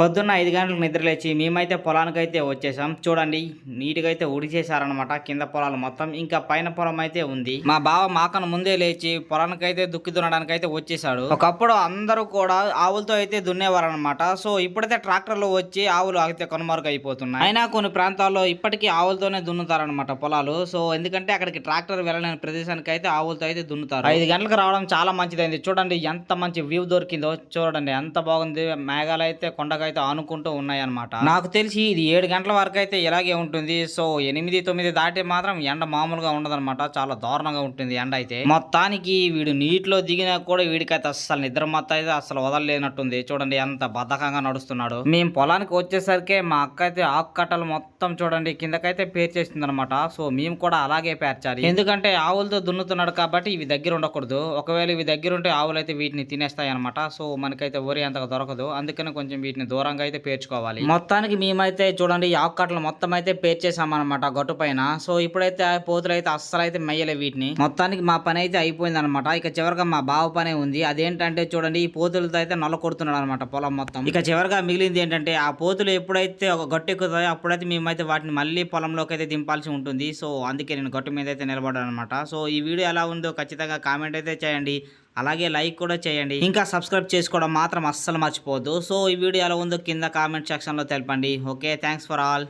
పొద్దున్న ఐదు గంటలకు నిద్రలేచి మేమైతే పొలానికి అయితే వచ్చేసాం. చూడండి నీట్గా అయితే ఉడిచేసారనమాట కింద పొలాలు మొత్తం. ఇంకా పైన పొలం అయితే ఉంది. మా బావ మాకను ముందే లేచి పొలానికి అయితే దుక్కి దున్నడానికి అయితే వచ్చేసాడు. ఒకప్పుడు అందరూ కూడా ఆవులతో అయితే దున్నేవారనమాట సో ఇప్పుడైతే ట్రాక్టర్లు వచ్చి ఆవులు అయితే కనుమరుగు అయిపోతున్నాయి అయినా కొన్ని ప్రాంతాల్లో ఇప్పటికీ ఆవులతోనే దున్నుతారనమాట పొలాలు. సో ఎందుకంటే అక్కడికి ట్రాక్టర్ వెళ్ళలేని ప్రదేశానికి అయితే ఆవులతో అయితే దున్నుతారు. ఐదు గంటలకు రావడం చాలా మంచిదైంది. చూడండి ఎంత మంచి వ్యూ దొరికిందో. చూడండి ఎంత బాగుంది. మేఘాలు అయితే కొండగా అయితే ఆనుకుంటూ ఉన్నాయన్నమాట. నాకు తెలిసి ఇది ఏడు గంటల వరకు అయితే ఇలాగే ఉంటుంది. సో ఎనిమిది తొమ్మిది దాటి మాత్రం ఎండ మామూలుగా ఉండదన్నమాట. చాలా దారుణంగా ఉంటుంది ఎండ అయితే. మొత్తానికి వీడు నీటిలో దిగినా కూడా వీడికైతే అసలు నిద్ర మొత్తం అయితే అసలు వదలలేనట్టుంది. చూడండి ఎంత బద్ధకంగా నడుస్తున్నాడు. మేము పొలానికి వచ్చేసరికి మా అక్క అయితే ఆకు కట్టలు మొత్తం చూడండి కిందకైతే పేర్చేసింది అనమాట సో మేము కూడా అలాగే పేర్చాలి. ఎందుకంటే ఆవులతో దున్నుతున్నాడు కాబట్టి ఇవి దగ్గర ఉండకూడదు. ఒకవేళ ఇవి దగ్గర ఉంటే ఆవులు అయితే వీటిని తినేస్తాయి అనమాట సో మనకైతే వరి అంతగా దొరకదు. అందుకని కొంచెం వీటిని దూరంగా అయితే పేర్చుకోవాలి. మొత్తానికి మేమైతే చూడండి ఈ ఆకు కట్టలు మొత్తం అయితే పేర్చేసామన్నమాట గట్టు పైన. సో ఇప్పుడైతే ఆ పోతులు అయితే అస్సలు అయితే మెయ్యలే వీటిని. మొత్తానికి మా పని అయితే అయిపోయింది అనమాట ఇక చివరిగా మా బావ పనే ఉంది. అదేంటంటే చూడండి ఈ పోతులతో అయితే నల్ల కొడుతున్నాడు అనమాట పొలం మొత్తం. ఇక చివరిగా మిగిలింది ఏంటంటే ఆ పోతులు ఎప్పుడైతే ఒక గట్టు ఎక్కుతాయో అప్పుడైతే మేమైతే వాటిని మళ్ళీ పొలంలోకి అయితే దింపాల్సి ఉంటుంది. సో అందుకే నేను గట్టు మీద అయితే నిలబడ్డాను అనమాట సో ఈ వీడియో ఎలా ఉందో ఖచ్చితంగా కామెంట్ అయితే చేయండి. అలాగే లైక్ కూడా చేయండి. ఇంకా సబ్స్క్రైబ్ చేసుకోవడం మాత్రం అస్సలు మర్చిపోవద్దు. సో ఈ వీడియో ఎలా ఉందో కింద కామెంట్ సెక్షన్లో తెలపండి. Okay thanks for all.